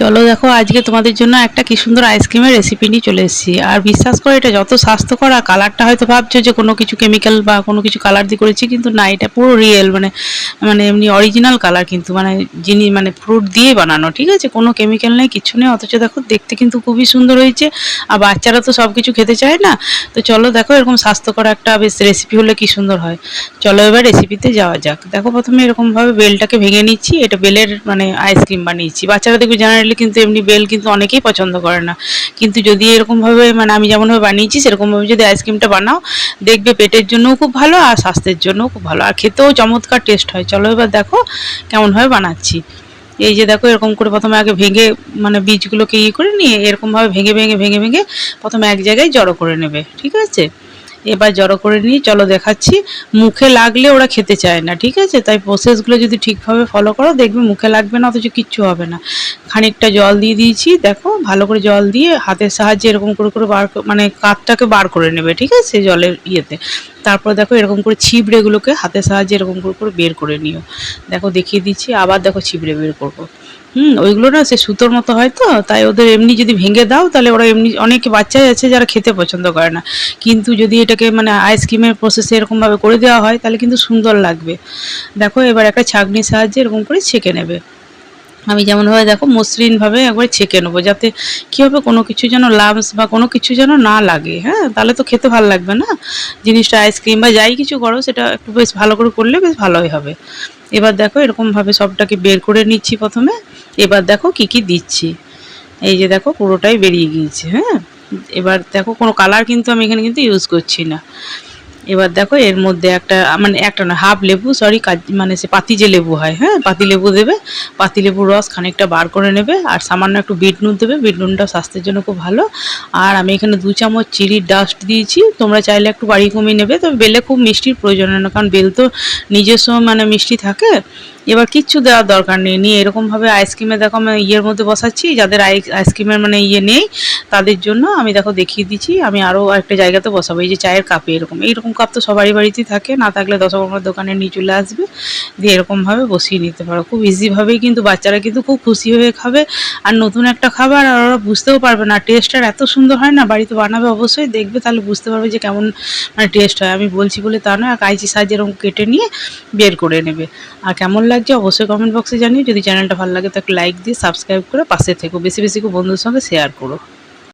চলো দেখো, আজকে তোমাদের জন্য একটা কি সুন্দর আইসক্রিমের রেসিপি নিয়ে চলে এসেছি। আর বিশ্বাস করে, এটা যত স্বাস্থ্যকর আর কালারটা হয়তো ভাবছ যে কোনো কিছু কেমিক্যাল বা কোনো কিছু কালার দিয়ে করেছি, কিন্তু না, এটা পুরো রিয়েল মানে মানে এমনি অরিজিনাল কালার কিন্তু মানে যিনি মানে ফ্রুট দিয়ে বানানো, ঠিক আছে? কোনো কেমিক্যাল নেই, কিছু নেই, অথচ দেখো, দেখতে কিন্তু খুবই সুন্দর হয়েছে। আর বাচ্চারা তো সব কিছু খেতে চায় না। তো চলো দেখো, এরকম স্বাস্থ্যকর একটা বেশ রেসিপি হলে কি সুন্দর হয়। চলো এবার রেসিপিতে যাওয়া যাক। দেখো, প্রথমে এরকমভাবে বেলটাকে ভেঙে নিচ্ছি। এটা বেলের মানে আইসক্রিম বানিয়েছি। বাচ্চারা দেখবে জেনারেলি কিন্তু এমনি বেল কিন্তু অনেকেই পছন্দ করে না। কিন্তু যদি এরকমভাবে মানে আমি যেমনভাবে বানিয়েছি সেরকমভাবে যদি আইসক্রিমটা বানাও, দেখবে পেটের জন্যও খুব ভালো আর স্বাস্থ্যের জন্যও খুব ভালো। আর খেতেও চমৎকার টেস্ট হয়। চলো এবার দেখো কেমনভাবে বানাচ্ছি। এই যে দেখো, এরকম করে প্রথমে আগে ভেঙে মানে বীজগুলোকে ইয়ে করে নিয়ে এরকমভাবে ভেঙে ভেঙে ভেঙে ভেঙে প্রথমে এক জায়গায় জড়ো করে নেবে। ঠিক আছে? এবার জড়ো করে নিয়ে চলো দেখাচ্ছি। মুখে লাগলে ওরা খেতে চায় না। ঠিক আছে? তাই প্রসেসগুলো যদি ঠিকভাবে ফলো করো, দেখবে মুখে লাগবে না, অথচ কিচ্ছু হবে না। খানিকটা জল দিয়ে দিয়েছি, দেখো, ভালো করে জল দিয়ে হাতের সাহায্যে এরকম করে করে বার মানে কাঠটাকে বার করে নেবে, ঠিক আছে জলের ইয়েতে। তারপর দেখো এরকম করে ছিবড়েগুলোকে হাতের সাহায্যে এরকম করে করে বের করে নিও। দেখো, দেখিয়ে দিচ্ছি, আবার দেখো ছিবড়ে বের করব। হুম, ওইগুলো না সে সুতোর মতো হয় তো, তাই ওদের এমনি যদি ভেঙে দাও, তাহলে ওরা এমনি অনেক বাচ্চাই আছে যারা খেতে পছন্দ করে না। কিন্তু যদি এটাকে মানে আইসক্রিমের প্রসেসে এরকমভাবে করে দেওয়া হয়, তাহলে কিন্তু সুন্দর লাগবে। দেখো, এবার একটা ছাঁকনির সাহায্যে এরকম করে ছেঁকে নেবে। আমি যেমনভাবে দেখো মসৃণভাবে একবার ছেঁকে নেব, যাতে কী হবে কোনো কিছু যেন লামস বা কোনো কিছু যেন না লাগে হ্যাঁ? তাহলে তো খেতে ভালো লাগবে না? জিনিসটা আইসক্রিম বা যাই কিছু করো, সেটা একটু বেশ ভালো করে করলে বেশ ভালোই হবে। এবার দেখো এরকমভাবে সবটাকে বের করে নিচ্ছি প্রথমে। এবার দেখো কি কি দিচ্ছি। এই যে দেখো পুরোটাই বেরিয়ে গিয়েছে হ্যাঁ? এবার দেখো কোনো কালার কিন্তু আমি এখানে কিন্তু ইউজ করছি না। এবার দেখো এর মধ্যে একটা মানে একটা না, হাফ লেবু সরি মানে সে পাতি যে লেবু হয় হ্যাঁ পাতি লেবু দেবে, পাতি লেবুর রস খানিকটা বার করে নেবে, আর সামান্য একটু বিট নুন দেবে, বিট নুনটা স্বাস্থ্যের জন্য খুব ভালো। আর আমি এখানে দু চামচ চিরির ডাস্ট দিয়েছি, তোমরা চাইলে একটু বাড়ি কমিয়ে নেবে, তবে বেলে খুব মিষ্টির প্রয়োজন হয় না, কারণ বেল তো নিজস্ব মানে মিষ্টি থাকে। এবার কিচ্ছু দেওয়ার দরকার নেই। নিয়ে এরকমভাবে আইসক্রিমে দেখো আমি ইয়ের মধ্যে বসাচ্ছি, যাদের আই- আইসক্রিমের মানে ইয়ে নেই, তাদের জন্য আমি দেখো দেখিয়ে দিচ্ছি, আমি আরও একটা জায়গাতে বসাবো, এই যে চায়ের কাপে এরকম। এইরকম কাপ তো সবারই বাড়িতেই থাকে, না থাকলে দশকর্মার দোকানে নিয়ে চলে আসবে, দিয়ে এরকমভাবে বসিয়ে নিতে পারো। খুব ইজিভাবেই কিন্তু বাচ্চারা কিন্তু খুব খুশি হয়ে খাবে, আর নতুন একটা খাবার আর ওরা বুঝতেও পারবে না। টেস্টটা এত সুন্দর হয় না, বাড়িতে বানাবে অবশ্যই, দেখবে তাহলে বুঝতে পারবে যে কেমন মানে টেস্ট হয়। আমি বলছি বলে তা নয়, আর কাঁচি সাহায্যে এরকম কেটে নিয়ে বের করে নেবে। আর কেমন লাগছে, অবশ্যই কমেন্ট বক্সে জানিও। যদি চ্যানেলটা ভালো লাগে তো লাইক দিয়ে সাবস্ক্রাইব করে পাশে থেকো। বেশি বেশি বন্ধুর সঙ্গে শেয়ার করো।